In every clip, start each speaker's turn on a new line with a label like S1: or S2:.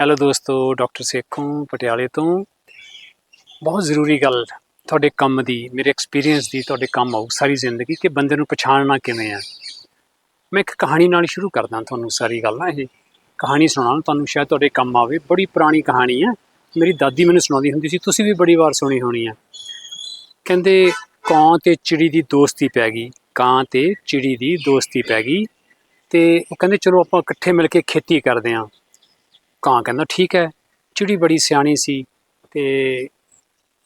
S1: Hello ਦੋਸਤੋ doctor Sekhon ਪਟਿਆਲੇ ਤੋਂ। ਬਹੁਤ ਜ਼ਰੂਰੀ ਗੱਲ ਤੁਹਾਡੇ ਕੰਮ ਦੀ, ਮੇਰੇ ਐਕਸਪੀਰੀਅੰਸ ਦੀ, ਤੁਹਾਡੇ ਕੰਮ ਆਊ, ਸਾਰੀ ਜ਼ਿੰਦਗੀ, ਕਿ ਬੰਦੇ ਨੂੰ ਪਛਾਣਨਾ ਕਿਵੇਂ ਆ। ਮੈਂ ਇੱਕ ਕਹਾਣੀ ਨਾਲ ਸ਼ੁਰੂ ਕਰਦਾ ਤੁਹਾਨੂੰ ਸਾਰੀ ਗੱਲ ਨਾ ਇਹ। ਕਹਾਣੀ ਸੁਣਾਉਣ, ਤੁਹਾਨੂੰ ਸ਼ਾਇਦ ਤੁਹਾਡੇ ਕੰਮ ਆਵੇ। ਬੜੀ ਪੁਰਾਣੀ ਕਹਾਣੀ ਆ। ਮੇਰੀ ਦਾਦੀ ਮੈਨੂੰ ਸੁਣਾਉਂਦੀ ਹੁੰਦੀ ਸੀ, ਤੁਸੀਂ ਵੀ ਬੜੀ ਵਾਰ ਸੁਣੀ ਹੋਣੀ ਆ। ਕਹਿੰਦੇ, ਕਾਂ ਤੇ ਚਿੜੀ ਦੀ ਦੋਸਤੀ ਪੈ ਗਈ, ਕਾਂ ਤੇ ਚਿੜੀ ਦੀ ਦੋਸਤੀ ਪੈ ਗਈ। ਤੇ ਉਹ ਕਹਿੰਦੇ, ਚਲੋ ਆਪਾਂ ਇਕੱਠੇ ਮਿਲ ਕੇ ਖੇਤੀ ਕਰਦੇ ਆਂ। ਕਾਂ ਕਹਿੰਦਾ, ਠੀਕ ਹੈ, ਚਿੜੀ ਬੜੀ ਸਿਆਣੀ ਸੀ ਤੇ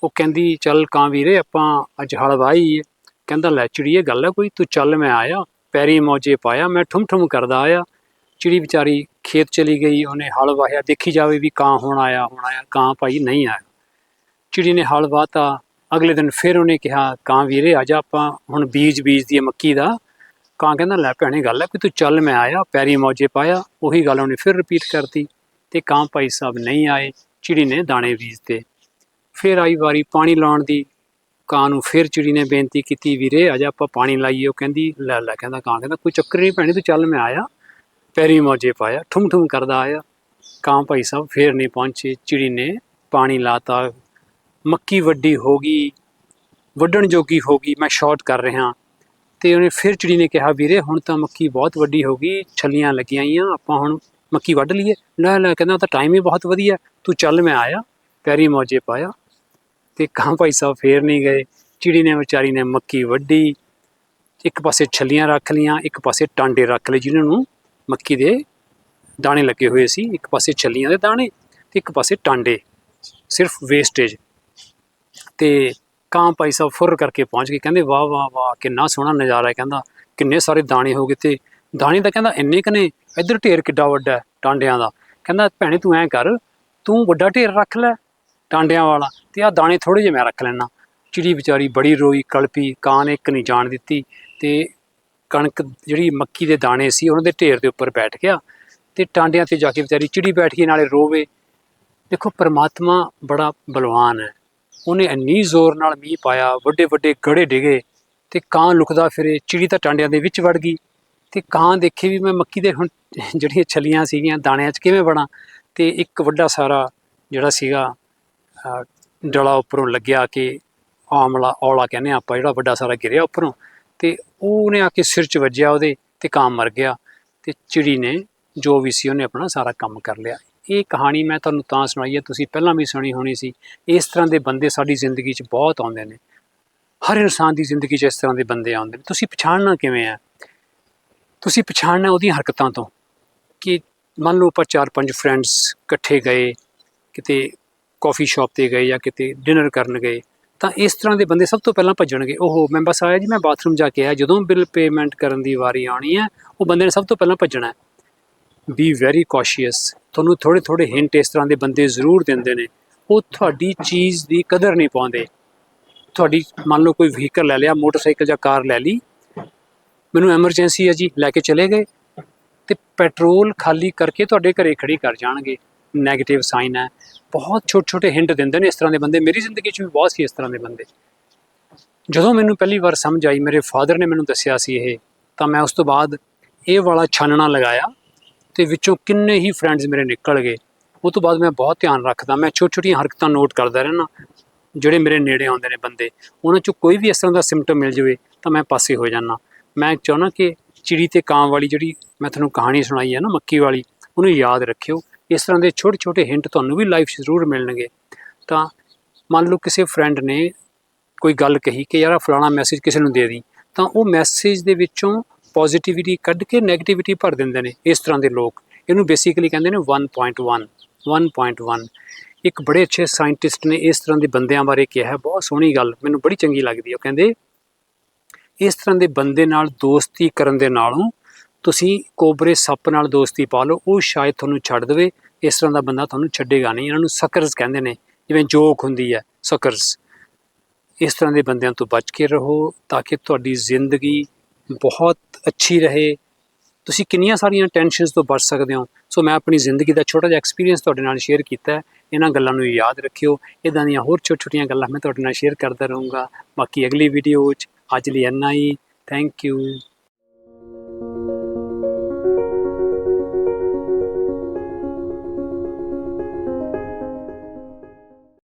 S1: ਉਹ ਕਹਿੰਦੀ, ਚੱਲ ਕਾਂ ਵੀਰੇ, ਆਪਾਂ ਅੱਜ ਹਲ ਵਾਹੀ ਕਹਿੰਦਾ, ਲੈ ਚਿੜੀਏ ਗੱਲ ਹੈ ਕੋਈ, ਤੂੰ ਚੱਲ, ਮੈਂ ਆਇਆ, ਪੈਰੀ ਮੌਜੇ ਪਾਇਆ, ਮੈਂ ਠੁਮ ਠੁਮ ਕਰਦਾ ਆਇਆ। ਚਿੜੀ ਵਿਚਾਰੀ ਖੇਤ ਚਲੀ ਗਈ, ਉਹਨੇ ਹਲ ਵਾਹਿਆ ਦੇਖੀ ਜਾਵੇ ਵੀ ਕਾਂ ਹੁਣ ਆਇਆ ਹੁਣ ਆਇਆ, ਕਾਂ ਭਾਈ ਨਹੀਂ ਆਇਆ। ਚਿੜੀ ਨੇ ਹਲ ਵਾਤਾ ਅਗਲੇ ਦਿਨ ਫਿਰ ਉਹਨੇ ਕਿਹਾ, ਕਾਂ ਵੀਰੇ ਅੱਜ ਆਪਾਂ ਹੁਣ ਬੀਜ ਬੀਜਦੀ ਹੈ ਮੱਕੀ ਦਾ। ਕਾਂ ਕਹਿੰਦਾ, ਲੈ ਭੈਣੇ, ਗੱਲ ਹੈ ਕਿ ਤੂੰ ਚੱਲ, ਮੈਂ ਆਇਆ, ਪੈਰੀ ਮੌਜੇ ਪਾਇਆ, ਉਹੀ ਗੱਲ ਉਹਨੇ ਫਿਰ ਰਿਪੀਟ ਕਰਤੀ। ਤੇ ਕਾਂ ਭਾਈ ਸਾਹਿਬ ਨਹੀਂ ਆਏ, ਚਿੜੀ ਨੇ ਦਾਣੇ ਬੀਜਤੇ ਫਿਰ ਆਈ ਵਾਰੀ ਪਾਣੀ ਲਾਉਣ ਦੀ ਕਾਂ ਨੂੰ ਫਿਰ ਚਿੜੀ ਨੇ ਬੇਨਤੀ ਕੀਤੀ, ਵੀਰੇ ਅੱਜ ਆਪਾਂ ਪਾਣੀ ਲਾਈਏ। ਉਹ ਕਹਿੰਦੀ, ਲੈ ਲੈ, ਕਹਿੰਦਾ ਕਾਂ, ਕਹਿੰਦਾ, ਕੋਈ ਚੱਕਰ ਨਹੀਂ ਭੈਣੇ, ਤੂੰ ਚੱਲ, ਮੈਂ ਆਇਆ। ਪੈਰੀ ਮੌਜੇ ਪਾਇਆ ਠੁਮ ਠੁਮ ਕਰਦਾ ਆਇਆ। ਕਾਂ ਭਾਈ ਸਾਹਿਬ ਫੇਰ ਨਹੀਂ ਪਹੁੰਚੇ, ਚਿੜੀ ਨੇ ਪਾਣੀ ਲਾਤਾ। ਮੱਕੀ ਵੱਡੀ ਹੋ ਗਈ, ਵੱਢਣ ਜੋਗੀ ਹੋ ਗਈ, ਮੈਂ ਸ਼ਾਰਟ ਕਰ ਰਿਹਾ। ਤੇ ਉਹਨੇ ਫਿਰ ਚਿੜੀ ਨੇ ਕਿਹਾ, ਵੀਰੇ, ਹੁਣ ਤਾਂ ਮੱਕੀ ਬਹੁਤ ਵੱਡੀ ਹੋ ਗਈ, ਛੱਲੀਆਂ ਲੱਗੀਆਂ ਆਈਆਂ, ਆਪਾਂ ਹੁਣ ਮੱਕੀ ਵੱਢ ਲਈਏ। ਲੈ ਲੈ, ਕਹਿੰਦਾ ਤਾਂ ਟਾਈਮ ਹੀ ਬਹੁਤ ਵਧੀਆ। ਤੂੰ ਚੱਲ, ਮੈਂ ਆਇਆ। ਪੈਰੀ ਮੌਜੇ ਪਾਇਆ। ਤੇ ਕਾਂ ਭਾਈ ਸਾਹਿਬ ਫੇਰ ਨਹੀਂ ਗਏ। ਚਿੜੀ ਨੇ, ਵਿਚਾਰੀ ਨੇ ਮੱਕੀ ਵੱਢੀ। ਇੱਕ ਪਾਸੇ ਛੱਲੀਆਂ ਰੱਖ ਲੀਆਂ ਇੱਕ ਪਾਸੇ ਟਾਂਡੇ ਰੱਖ ਲਏ, ਜਿਨ੍ਹਾਂ ਨੂੰ ਮੱਕੀ ਦੇ ਦਾਣੇ ਲੱਗੇ ਹੋਏ ਸੀ। ਇੱਕ ਪਾਸੇ ਛੱਲੀਆਂ ਦੇ ਦਾਣੇ ਤੇ ਇੱਕ ਪਾਸੇ ਟਾਂਡੇ। ਸਿਰਫ ਵੇਸਟੇਜ ਤੇ ਕਾਂ ਭਾਈ ਸਾਹਿਬ ਫੁਰ ਕਰਕੇ ਪਹੁੰਚ ਗਏ। ਕਹਿੰਦੇ, ਵਾਹ ਵਾਹ ਵਾਹ, ਕਿੰਨਾ ਸੋਹਣਾ ਨਜ਼ਾਰਾ ਹੈ। ਕਹਿੰਦਾ, ਕਿੰਨੇ ਸਾਰੇ ਦਾਣੇ ਹੋ ਗਏ ਤੇ। ਦਾਣੇ ਤਾਂ ਕਹਿੰਦਾ ਇੰਨੇ ਕਨੇ ਇੱਧਰ ਢੇਰ ਕਿੱਡਾ ਵੱਡਾ ਟਾਂਡਿਆਂ ਦਾ। ਕਹਿੰਦਾ, ਭੈਣੇ, ਤੂੰ ਐਂ ਕਰ, ਤੂੰ ਵੱਡਾ ਢੇਰ ਰੱਖ ਲੈ ਟਾਂਡਿਆਂ ਵਾਲਾ ਤੇ ਆ ਦਾਣੇ ਥੋੜੇ ਜਿਹੇ ਮੈਂ ਰੱਖ ਲੈਣਾ ਚਿੜੀ ਵਿਚਾਰੀ ਬੜੀ ਰੋਈ, ਕਲਪੀ ਕਾਂ ਨੇ ਇੱਕ ਨਹੀਂ ਜਾਣ ਦਿੱਤੀ ਤੇ ਕਣਕ ਜਿਹੜੀ ਮੱਕੀ ਦੇ ਦਾਣੇ ਸੀ ਉਹਨਾਂ ਦੇ ਢੇਰ ਦੇ ਉੱਪਰ ਬੈਠ ਗਿਆ ਤੇ ਟਾਂਡਿਆਂ ਤੇ ਜਾ ਕੇ ਵਿਚਾਰੀ ਚਿੜੀ ਬੈਠ ਕੇ ਨਾਲੇ ਰੋਵੇ। ਦੇਖੋ, ਪ੍ਰਮਾਤਮਾ ਬੜਾ ਬਲਵਾਨ ਹੈ। ਉਹਨੇ ਇੰਨੀ ਜ਼ੋਰ ਨਾਲ ਮੀਂਹ ਪਾਇਆ ਵੱਡੇ ਵੱਡੇ ਗੜੇ ਡਿਗੇ ਤੇ ਕਾਂ ਲੁਕਦਾ ਫਿਰੇ, ਚਿੜੀ ਤਾਂ ਟਾਂਡਿਆਂ ਦੇ ਵਿੱਚ ਵੜ ਗਈ। ਤੇ ਕਾਂ ਦੇਖੇ ਵੀ ਮੈਂ ਮੱਕੀ ਦੇ ਹੁਣ ਜਿਹੜੀਆਂ ਛਲੀਆਂ ਸੀਗੀਆਂ, ਦਾਣਿਆਂ 'ਚ ਕਿਵੇਂ ਬਣਾ? ਤੇ ਇੱਕ ਵੱਡਾ ਸਾਰਾ ਜਿਹੜਾ ਸੀਗਾ ਡਲਾ ਉੱਪਰੋਂ ਲੱਗਿਆ ਕਿ ਆਮਲਾ, ਔਲਾ ਕਹਿੰਦੇ ਹਾਂ ਆਪਾਂ, ਜਿਹੜਾ ਵੱਡਾ ਸਾਰਾ ਗਿਰਿਆ ਉੱਪਰੋਂ। ਤੇ ਉਹਨੇ ਆ ਕੇ ਸਿਰ 'ਚ ਵੱਜਿਆ ਉਹਦੇ ਤੇ ਕਾਂ ਮਰ ਗਿਆ। ਤੇ ਚਿੜੀ ਨੇ ਜੋ ਵੀ ਸੀ ਉਹਨੇ ਆਪਣਾ ਸਾਰਾ ਕੰਮ ਕਰ ਲਿਆ। ਇਹ ਕਹਾਣੀ ਮੈਂ ਤੁਹਾਨੂੰ ਤਾਂ ਸੁਣਾਈ ਹੈ, ਤੁਸੀਂ ਪਹਿਲਾਂ ਵੀ ਸੁਣੀ ਹੋਣੀ ਸੀ। ਇਸ ਤਰ੍ਹਾਂ ਦੇ ਬੰਦੇ ਸਾਡੀ ਜ਼ਿੰਦਗੀ 'ਚ ਬਹੁਤ ਆਉਂਦੇ ਨੇ। ਹਰ ਇਨਸਾਨ ਦੀ ਜ਼ਿੰਦਗੀ 'ਚ ਇਸ ਤਰ੍ਹਾਂ ਦੇ ਬੰਦੇ ਆਉਂਦੇ ਨੇ। ਤੁਸੀਂ ਪਛਾਣਨਾ ਕਿਵੇਂ ਹੈ? ਤੁਸੀਂ ਪਛਾਣਨਾ ਉਹਦੀਆਂ ਹਰਕਤਾਂ ਤੋਂ ਕਿ ਮੰਨ ਲਓ ਆਪਾਂ ਚਾਰ ਪੰਜ ਫਰੈਂਡਸ ਇਕੱਠੇ ਗਏ, ਕਿਤੇ ਕਾਫੀ ਸ਼ਾਪ ਤੇ ਗਏ ਜਾਂ ਕਿਤੇ ਡਿਨਰ ਕਰਨ ਗਏ, ਤਾਂ ਇਸ ਤਰ੍ਹਾਂ ਦੇ ਬੰਦੇ ਸਭ ਤੋਂ ਪਹਿਲਾਂ ਭੱਜਣਗੇ। ਉਹ ਮੈਂ ਬਸ ਆਇਆ ਜੀ, ਮੈਂ ਬਾਥਰੂਮ ਜਾ ਕੇ ਆਇਆ, ਜਦੋਂ ਬਿੱਲ ਪੇਮੈਂਟ ਕਰਨ ਦੀ ਵਾਰੀ ਆਉਣੀ ਹੈ, ਉਹ ਬੰਦੇ ਨੇ ਸਭ ਤੋਂ ਪਹਿਲਾਂ ਭੱਜਣਾ ਹੈ। ਬੀ ਵੈਰੀ ਕੌਸ਼ੀਅਸ ਤੁਹਾਨੂੰ ਥੋੜੇ ਥੋੜੇ ਹਿੰਟ ਇਸ ਤਰ੍ਹਾਂ ਦੇ ਬੰਦੇ ਜ਼ਰੂਰ ਦਿੰਦੇ ਨੇ। ਉਹ ਤੁਹਾਡੀ ਚੀਜ਼ ਦੀ ਕਦਰ ਨਹੀਂ ਪਾਉਂਦੇ। ਤੁਹਾਡੀ, ਮੰਨ ਲਓ ਕੋਈ ਵਹੀਕਲ ਲੈ ਲਿਆ, ਮੋਟਰਸਾਈਕਲ ਜਾਂ ਕਾਰ ਲੈ ਲਈ ਮੈਨੂੰ ਐਮਰਜੈਂਸੀ ਹੈ ਜੀ, ਲੈ ਕੇ ਚਲੇ ਗਏ ਤੇ ਪੈਟਰੋਲ ਖਾਲੀ ਕਰਕੇ ਤੁਹਾਡੇ ਘਰੇ ਖੜੀ ਕਰ ਜਾਣਗੇ। 네ਗੇਟਿਵ ਸਾਈਨ ਹੈ। ਬਹੁਤ ਛੋਟੇ ਛੋਟੇ ਹਿੰਟ ਦਿੰਦੇ ਨੇ ਇਸ ਤਰ੍ਹਾਂ ਦੇ ਬੰਦੇ। ਮੇਰੀ ਜ਼ਿੰਦਗੀ 'ਚ ਵੀ ਬਹੁਤ ਸੀ ਇਸ ਤਰ੍ਹਾਂ ਦੇ ਬੰਦੇ। ਜਦੋਂ ਮੈਨੂੰ ਪਹਿਲੀ ਵਾਰ ਸਮਝ ਆਈ, ਮੇਰੇ ਫਾਦਰ ਨੇ ਮੈਨੂੰ ਦੱਸਿਆ ਸੀ ਇਹ, ਤਾਂ ਮੈਂ ਉਸ ਤੋਂ ਬਾਅਦ ਇਹ ਵਾਲਾ ਛਾਨਣਾ ਲਗਾਇਆ ਤੇ ਵਿੱਚੋਂ ਕਿੰਨੇ ਹੀ ਫਰੈਂਡਸ ਮੇਰੇ ਨਿਕਲ ਗਏ। ਉਹ ਤੋਂ ਬਾਅਦ ਮੈਂ ਬਹੁਤ ਧਿਆਨ ਰੱਖਦਾ, ਮੈਂ ਛੋਟੀ ਛੋਟੀਆਂ ਹਰਕਤਾਂ ਨੋਟ ਕਰਦਾ ਰਹਿਣਾ ਜਿਹੜੇ ਮੇਰੇ ਨੇੜੇ ਆਉਂਦੇ ਨੇ ਬੰਦੇ। ਉਹਨਾਂ 'ਚੋਂ ਕੋਈ ਵੀ ਇਸ ਤਰ੍ਹਾਂ ਦਾ ਸਿੰਪਟਮ ਮਿਲ ਜਾਵੇ, ਤਾਂ ਮੈਂ ਪਾਸੇ ਹੋ ਜਾਣਾ ਮੈਂ ਚਾਹੁੰਦਾ ਕਿ ਚਿੜੀ ਤੇ ਕਾਂ ਵਾਲੀ ਜਿਹੜੀ ਮੈਂ ਤੁਹਾਨੂੰ ਕਹਾਣੀ ਸੁਣਾਈ ਹੈ ਨਾ, ਮੱਕੀ ਵਾਲੀ, ਉਹਨੂੰ ਯਾਦ ਰੱਖਿਓ। ਇਸ ਤਰ੍ਹਾਂ ਦੇ ਛੋਟੇ ਛੋਟੇ ਹਿੰਟ ਤੁਹਾਨੂੰ ਵੀ ਲਾਈਫ 'ਚ ਜ਼ਰੂਰ ਮਿਲਣਗੇ। ਤਾਂ ਮੰਨ ਲਓ ਕਿਸੇ ਫਰੈਂਡ ਨੇ ਕੋਈ ਗੱਲ ਕਹੀ ਕਿ ਯਾਰ ਆਹ ਫਲਾਣਾ ਮੈਸੇਜ ਕਿਸੇ ਨੂੰ ਦੇ ਦੀ ਤਾਂ ਉਹ ਮੈਸੇਜ ਦੇ ਵਿੱਚੋਂ ਪੋਜ਼ਿਟਿਵਿਟੀ ਕੱਢ ਕੇ 네ਗੇਟਿਵਿਟੀ ਭਰ ਦਿੰਦੇ ਨੇ ਇਸ ਤਰ੍ਹਾਂ ਦੇ ਲੋਕ। ਇਹਨੂੰ ਬੇਸਿਕਲੀ ਕਹਿੰਦੇ ਨੇ 1.1 1.1 ਇੱਕ ਬੜੇ ਅੱਛੇ ਸਾਇੰਟਿਸਟ ਨੇ ਇਸ ਤਰ੍ਹਾਂ ਦੇ ਬੰਦਿਆਂ ਬਾਰੇ ਕਿਹਾ ਹੈ, ਬਹੁਤ ਸੋਹਣੀ ਗੱਲ, ਮੈਨੂੰ ਬੜੀ ਚੰਗੀ ਲੱਗਦੀ ਹੈ। ਉਹ ਕਹਿੰਦੇ ਇਸ ਤਰ੍ਹਾਂ ਦੇ ਬੰਦੇ ਨਾਲ ਦੋਸਤੀ ਕਰਨ ਦੇ ਨਾਲੋਂ ਤੁਸੀਂ ਕੋਬਰੇ ਸੱਪ ਨਾਲ ਦੋਸਤੀ ਪਾ ਲਓ, ਉਹ ਸ਼ਾਇਦ ਤੁਹਾਨੂੰ ਛੱਡ ਦੇਵੇ। ਇਸ ਤਰ੍ਹਾਂ ਦਾ ਬੰਦਾ ਤੁਹਾਨੂੰ ਛੱਡੇਗਾ ਨਹੀਂ। ਇਹਨਾਂ ਨੂੰ ਸਕਰਸ ਕਹਿੰਦੇ ਨੇ, ਜਿਵੇਂ ਜੋਕ ਹੁੰਦੀ ਹੈ ਸਕਰਸ ਇਸ ਤਰ੍ਹਾਂ ਦੇ ਬੰਦਿਆਂ ਤੋਂ ਬਚ ਕੇ ਰਹੋ ਤਾਂ ਕਿ ਤੁਹਾਡੀ ਜ਼ਿੰਦਗੀ ਬਹੁਤ ਅੱਛੀ ਰਹੇ। ਤੁਸੀਂ ਕਿੰਨੀਆਂ ਸਾਰੀਆਂ ਟੈਨਸ਼ਨਸ ਤੋਂ ਬਚ ਸਕਦੇ ਹੋ। ਸੋ ਮੈਂ ਆਪਣੀ ਜ਼ਿੰਦਗੀ ਦਾ ਛੋਟਾ ਜਿਹਾ ਐਕਸਪੀਰੀਅੰਸ ਤੁਹਾਡੇ ਨਾਲ ਸ਼ੇਅਰ ਕੀਤਾ ਹੈ। ਇਹਨਾਂ ਗੱਲਾਂ ਨੂੰ ਯਾਦ ਰੱਖਿਓ। ਇਦਾਂ ਦੀਆਂ ਹੋਰ ਛੋਟੀਆਂ ਛੋਟੀਆਂ ਗੱਲਾਂ ਮੈਂ ਤੁਹਾਡੇ ਨਾਲ ਸ਼ੇਅਰ ਕਰਦਾ ਰਹੂੰਗਾ। ਬਾਕੀ ਅਗਲੀ ਵੀਡੀਓ 'ਚ ਅੱਜ ਲਈ ਇੰਨਾ ਹੀ। Thank you